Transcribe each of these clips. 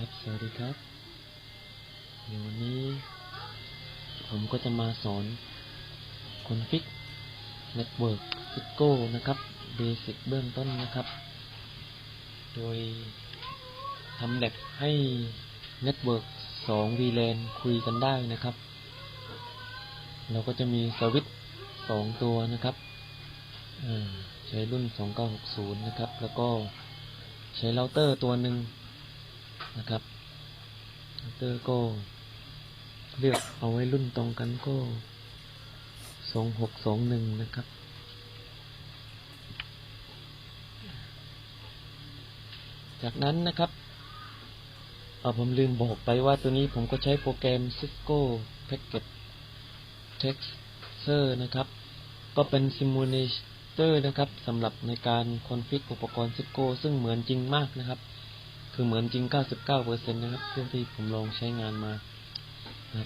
ครับ สวัสดีครับ เดี๋ยววันนี้ ผมก็จะมาสอนคอนฟิกเน็ตเวิร์กซิโก้นะครับเบสิกเบื้องต้นนะครับ โดยทำแลบให้เน็ตเวิร์กสอง VLAN คุยกันได้นะครับ เราก็จะมีสวิตช์สองตัวนะครับ ใช้รุ่น 2960 นะครับ แล้วก็ใช้เราเตอร์ตัวหนึ่ง นะครับเตอร์ก็เลือกเอาไว้รุ่นตรงกันก็2621นะครับ จากนั้นนะครับเออผมลืมบอกไปว่าตัวนี้ผมก็ใช้โปรแกรม Cisco Packet Texture นะครับ ก็เป็น Simulator นะครับสำหรับในการคอนฟิกอุปกรณ์ Cisco ซึ่งเหมือนจริงมากนะครับ คือเหมือนจริง 99%นะครับเรื่องที่ผมลองใช้งานมา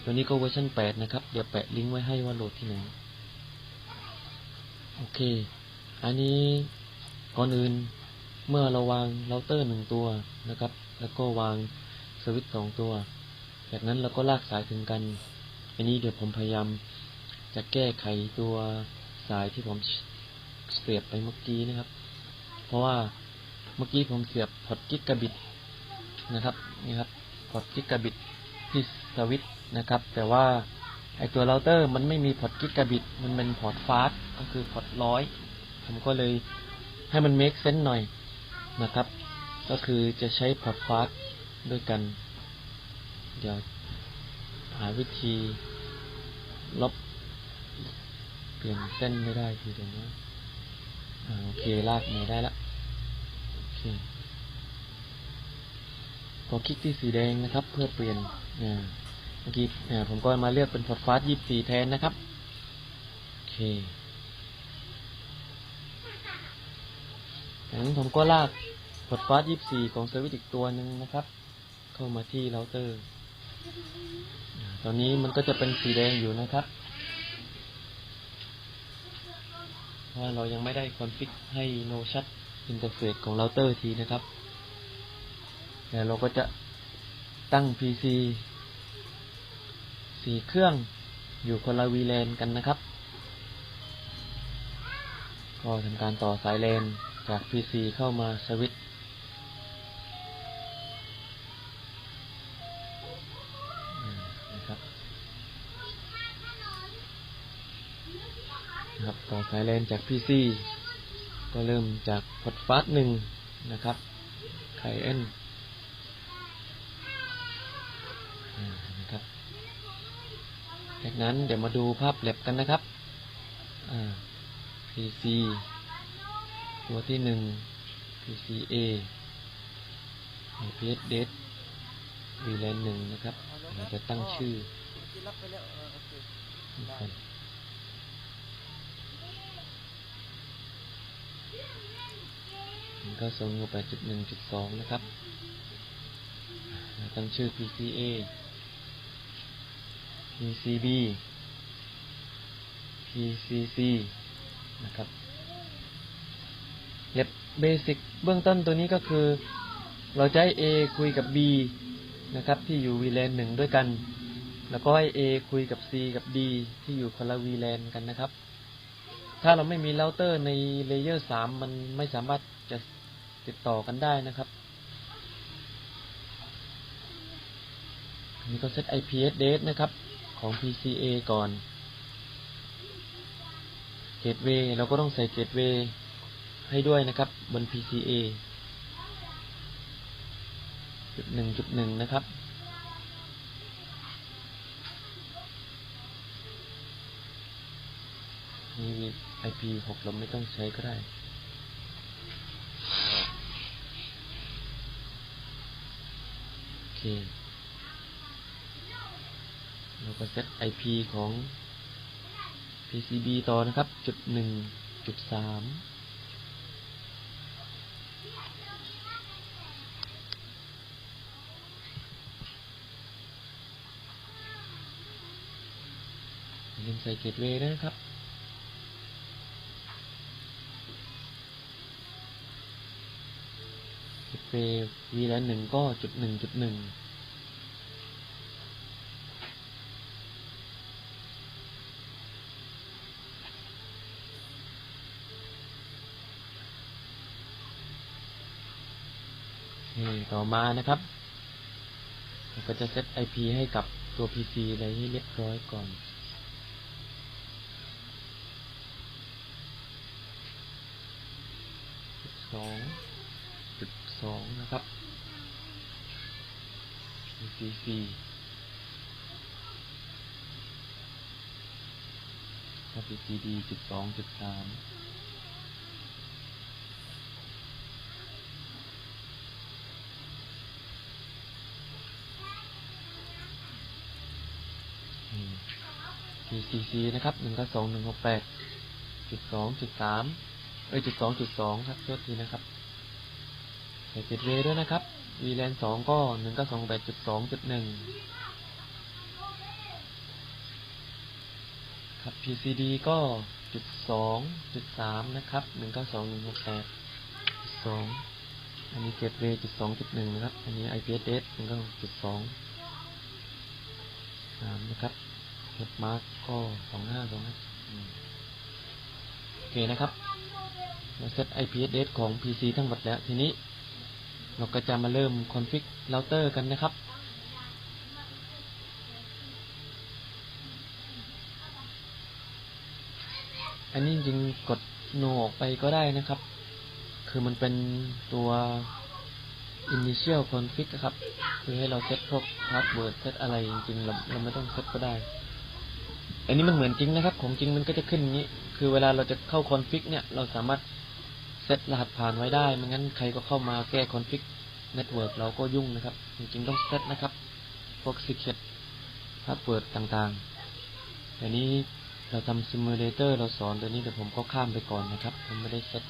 ตัวนี้ก็เวอร์ชัน8 นะครับ เดี๋ยวแปะลิงก์ไว้ให้ว่าโหลดที่ไหน โอเค อันนี้ก่อนอื่นเมื่อเราวางเราเตอร์หนึ่งตัวนะครับ แล้วก็วางสวิตช์สองตัว จากนั้นเราก็ลากสายถึงกัน อันนี้เดี๋ยวผมพยายามจะแก้ไขตัวสายที่ผมเสียบไปเมื่อกี้นะครับ เพราะว่าเมื่อกี้ผมเสียบพอร์ตกิกะบิต นะครับนี่ครับพอร์ตกิกะบิตที่สวิตนะครับ แต่ว่าไอตัวเราเตอร์มันไม่มีพอร์ตกิกะบิตมันเป็นพอร์ตฟาสก็คือพอร์ตร้อยผมก็เลยให้มัน make sense หน่อยนะครับ ก็คือจะใช้พอร์ตฟาสด้วยกัน เดี๋ยวหาวิธีลบเปลี่ยนเส้นไม่ได้ทีเดียวนะโอเค ลากมาได้ละโอเค พอคลิกที่สีแดงนะครับ เพื่อเปลี่ยนเมื่อกี้ผมก็มาเลือกเป็นพอร์ฟาสยี่สี่แทนนะครับ โอเคจากนั้นผมก็ลากพอร์ฟาสยี่สี่ของเซอร์วิสอีกตัวหนึ่งนะครับ เข้ามาที่เราเตอร์ ตอนนี้มันก็จะเป็นสีแดงอยู่นะครับเพราะว่าเรายังไม่ได้คอนฟิกให้ no shut interface ของเราเตอร์ทีนะครับ เดี๋ยวเราก็จะตั้ง PC สี่เครื่องอยู่คนละ VLAN กันนะครับ ก็ทำการต่อสายเลนจาก PC เข้ามาสวิตช์นะครับครับต่อสายเลนจาก PC ก็เริ่มจากพอร์ตฟาสหนึ่งนะครับไคเอ็นนะครับ จากนั้นเดี๋ยวมาดูภาพแลบกันนะครับอ่า PC ตัวที่หนึ่ง PCA IPS d e VLAN หนึ่งนะครับเราจะตั้งชื่อมันก็ส่งอยู่8.1.2 นะครับ ตั้งชื่อ PCA PCB PCC นะครับเล็บเบสิกเบื้องต้นตัวนี้ก็คือ เราจะให้ A คุยกับ B นะครับ ที่อยู่ VLAN หนึ่งด้วยกัน แล้วก็ให้ A คุยกับ C กับ D ที่อยู่คนละ VLAN กันนะครับ ถ้าเราไม่มีเราเตอร์ในเลเยอร์3มันไม่สามารถจะติดต่อกันได้นะครับอันนี้ก็เซต IP address นะครับ ของ PCA ก่อน Gateway เราก็ต้องใส่ Gateway ให้ด้วยนะครับบน PCA จุดหนึ่งจุดหนึ่งนะครับมี IP หกเราไม่ต้องใช้ก็ได้โอเค เราก็เซต IP ของ PCB ต่อนะครับ จุดหนึ่งจุดสามย่าลืมใส่เกตเวย์ด้นะครับเก็บ gateway VLAN หนึ่งก็จุดหนึ่งจุดหนึ่ง ต่อมานะครับก็จะเซต IP ให้กับตัว PC อะไรให้เรียบร้อยก่อนสองจุดสองนะครับ PC ถ้า PCD จุดสองจุดสาม อืม PCC นะครับหนึ่งก็สองหนึ่งหกแปดจุดสองจุดสามเอ้ยจุดสองจุดสองครับโทษทีนะครับใส่เกตเวย์ด้วยนะครับ VLAN สองก็หนึ่งก็สองแปดจุดสองจุดหนึ่งครับ PCD ก็จุดสองจุดสามนะครับหนึ่งก็สองหนึ่งหกแปดจุดสองอันนี้เกตเวย์จุดสองจุดหนึ่งนะครับ อันนี้ I.P.S.S. หนึ่งก็จุดสองนะครับ เก็บมาร์กก็สองห้าสองห้าโอเคนะครับเราเซต IP address ของ PC ทั้งหมดแล้ว ทีนี้ เราก็จะมาเริ่มคอนฟิกเราเตอร์กันนะครับ อันนี้จริงๆกด no ออกไปก็ได้นะครับ คือมันเป็นตัว initial config นะครับ คือให้เราเซตพวก password เซตอะไรจริงๆเราเราไม่ต้องเซตก็ได้ อันนี้มันเหมือนจริงนะครับ ของจริงมันก็จะขึ้นอย่างนี้ คือเวลาเราจะเข้าคอนฟิกเนี่ย เราสามารถเซตรหัสผ่านไว้ได้ ไม่งั้นใครก็เข้ามาแก้คอนฟิกเน็ตเวิร์กเราก็ยุ่งนะครับ จริงๆต้องเซตนะครับ พวก secret password ต่างๆแต่นี้เราทำซิมูเลเตอร์เราสอนตัวนี้แต่ผมก็ข้ามไปก่อนนะครับ ผมไม่ได้เซต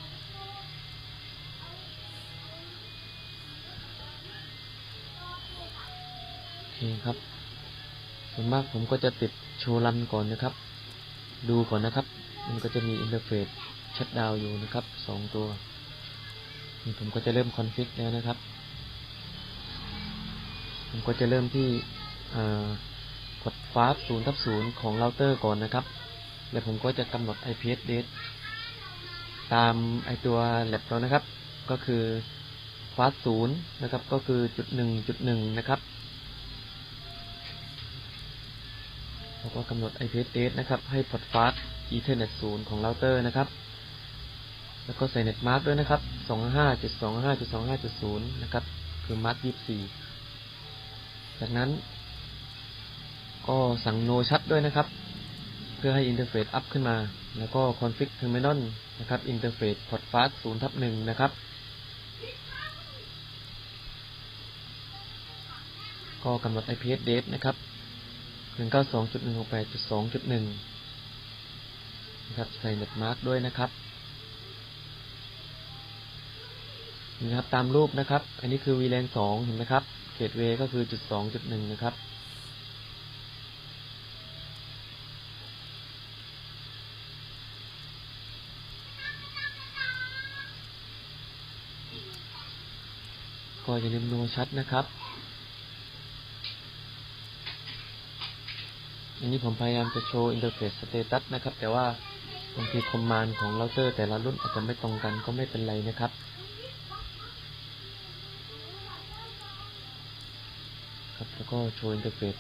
โอเคครับ ส่วนมากผมก็จะติดโชว์รันก่อนนะครับ ดูก่อนนะครับ มันก็จะมีอินเทอร์เฟซชัดดาวอยู่นะครับสองตัวนี่ผมก็จะเริ่มคอนฟิกแล้วนะครับ ผมก็จะเริ่มที่กดฟาสศูนย์ทับศูนย์ของเราเตอร์ก่อนนะครับ แล้วผมก็จะกำหนด IP address ตามไอตัวแลบเรานะครับ ก็คือฟาสศูนย์นะครับ ก็คือจุดหนึ่งจุดหนึ่งนะครับ แล้วก็กำหนด IP address นะครับ ให้พอร์ตฟาส Ethernet 0 ของเราเตอร์นะครับ แล้วก็ใส่ Net Mask ด้วยนะครับ 255.255.250 นะครับ คือ Mask 24 จากนั้น ก็สั่ง No ชัดด้วยนะครับ เพื่อให้อินเทอร์เฟซอัพขึ้นมา แล้วก็ Config Terminal นะครับอินเทอร์เฟซพอร์ตฟาส0ทับ1นะครับก็กำหนด IP address นะครับ 192.168.2.1 นะครับ ใส่เน็ตมาร์กด้วยนะครับนี่นะครับ ตามรูปนะครับ อันนี้คือ VLAN 2 เห็นไหมครับ Gateway ก็คือจุด2จุด1นะครับ ก็อย่าลืมโนชัดนะครับ อันนี้ผมพยายามจะโชว์อินเทอร์เฟซสเตตัสนะครับ แต่ว่าบางทีคอมมานด์ของเราเตอร์ แต่ละรุ่นอาจจะไม่ตรงกันก็ไม่เป็นไรนะครับครับแล้วก็โชว์อินเทอร์เฟซ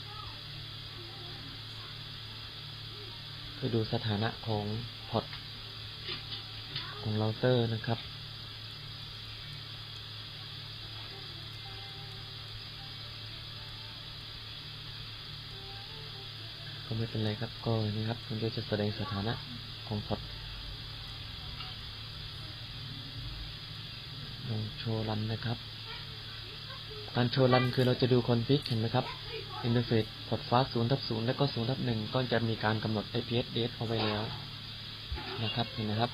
เพื่อดูสถานะของพอร์ตของเราเตอร์นะครับ ไม่เป็นไรครับก็นี่ครับมันก็จะแสดงสถานะของพอร์ตลองโชว์รันนะครับ การโชว์รันคือเราจะดูคอนฟิกเห็นไหมครับอินเทอร์เฟซพอร์ตฟ้า0ทับ0แล้วก็0ทับ1ก็จะมีการกำหนด IP address เอาไว้แล้วนะครับเห็นไหมครับ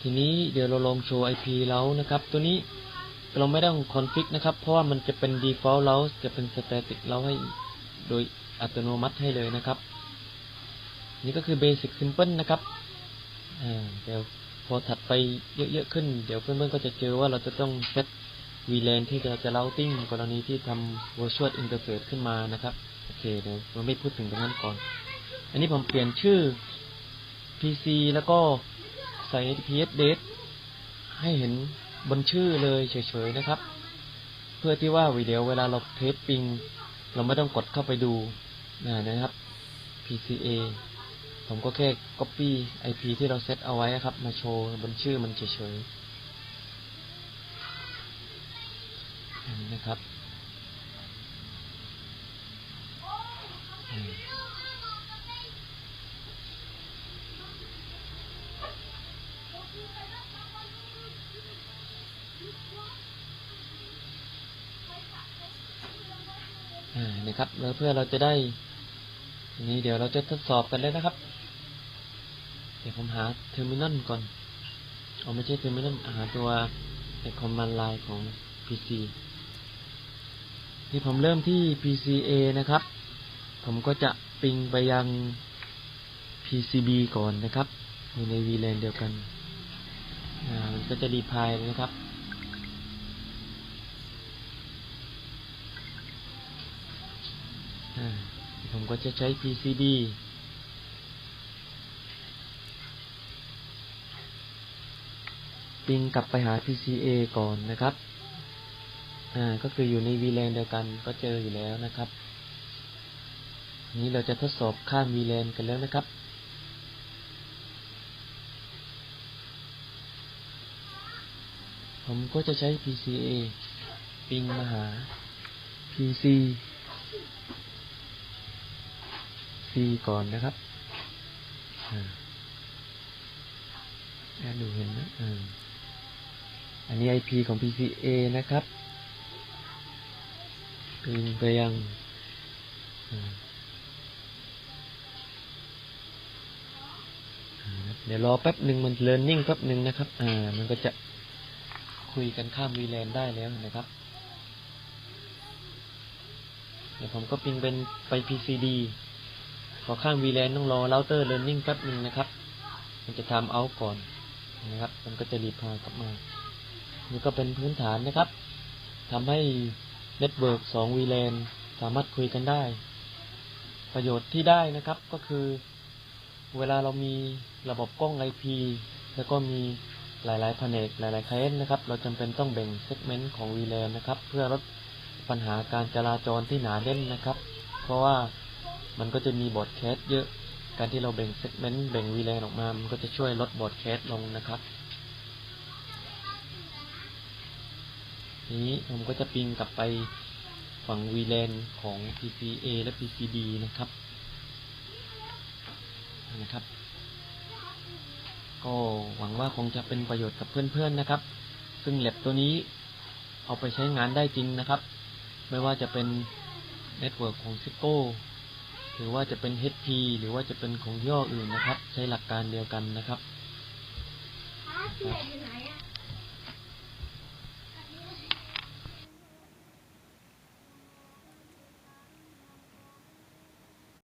ทีนี้เดี๋ยวเราลองโชว์ IP แล้วนะครับ ตัวนี้ เราไม่ต้องคอนฟิกนะครับ เพราะว่ามันจะเป็น default แล้วจะเป็น static เราให้โดยอัตโนมัติให้เลยนะครับ นี่ก็คือ basic simple นะครับเดี๋ยวพอถัดไปเยอะๆขึ้น เดี๋ยวเพื่อนๆก็จะเจอว่าเราจะต้องเซต VLAN ที่จะจะ routing กรณีที่ทำ virtual interface ขึ้นมานะครับ โอเคเดี๋ยวเราไม่พูดถึงตรงนั้นก่อน อันนี้ผมเปลี่ยนชื่อ PC แล้วก็ใส่ PS date ให้เห็น บนชื่อเลยเฉยๆนะครับ เพื่อที่ว่าวิดีโอเวลาเราเทสปิง เราไม่ต้องกดเข้าไปดูนะครับ PCA ผมก็แค่ copy IP ที่เราเซตเอาไว้ครับ มาโชว์บนชื่อมันเฉยๆนะครับ ครับ แล้วเพื่อเราจะได้นนี้เดี๋ยวเราจะทดสอบกันเลยนะครับ เดี๋ยวผมหาเทอร์มินอลก่อนเอาไม่ใช่เทอร์มินอลหาตัวในคอมมานด์ไลน์ของ PC ที่ผมเริ่มที่ PCA นะครับ ผมก็จะปิงไปยัง PCB ก่อนนะครับ อยู่ใน VLAN เดียวกัน มันก็จะรีพายนะครับ อ่า ผมก็จะใช้ PCB ปิงกลับไปหา PCA ก่อนนะครับ อ่า ก็คืออยู่ใน VLAN เดียวกันก็เจออยู่แล้วนะครับ นี้เราจะทดสอบข้าม VLAN กันแล้วนะครับ ผมก็จะใช้ PCA ปิงมาหา PC C ก่อนนะครับอ่าอ่าดูเห็นไหมอันนี้ IP ของ PCA นะครับปิงไปยังเดี๋ยวรอแป๊บหนึ่งมัน learning แป๊บหนึ่งนะครับ อ่า มันก็จะคุยกันข้าม VLAN ได้แล้วนะครับ เดี๋ยวผมก็ปิงเป็นไป PCD พอข้าม VLAN ต้องรอ router learning แป๊บหนึ่งนะครับ มันจะทำเอาก่อนนะครับ มันก็จะรีพากลับมา นี่ก็เป็นพื้นฐานนะครับทำให้เน็ตเวิร์กสอง VLAN สามารถคุยกันได้ ประโยชน์ที่ได้นะครับก็คือ เวลาเรามีระบบกล้อง IP แล้วก็มีหลายๆแผนกหลายๆเคสนะครับ เราจำเป็นต้องแบ่งเซกเมนต์ของ VLAN นะครับ เพื่อลดปัญหาการจราจรที่หนาแน่นนะครับ เพราะว่า มันก็จะมีบอร์ดแคสเยอะ การที่เราแบ่งเซกเมนต์แบ่ง VLAN ออกมา มันก็จะช่วยลดบอร์ดแคสลงนะครับ นี้ผมก็จะปิงกลับไปฝั่ง VLAN ของ PCA และ PCB นะครับ นะครับ ก็หวังว่าคงจะเป็นประโยชน์กับเพื่อนๆนะครับ ซึ่งแล็บตัวนี้เอาไปใช้งานได้จริงนะครับ ไม่ว่าจะเป็นเน็ตเวิร์กของ Cisco หรือว่าจะเป็น HP หรือว่าจะเป็นของย่ออื่นนะครับ ใช้หลักการเดียวกันนะครับ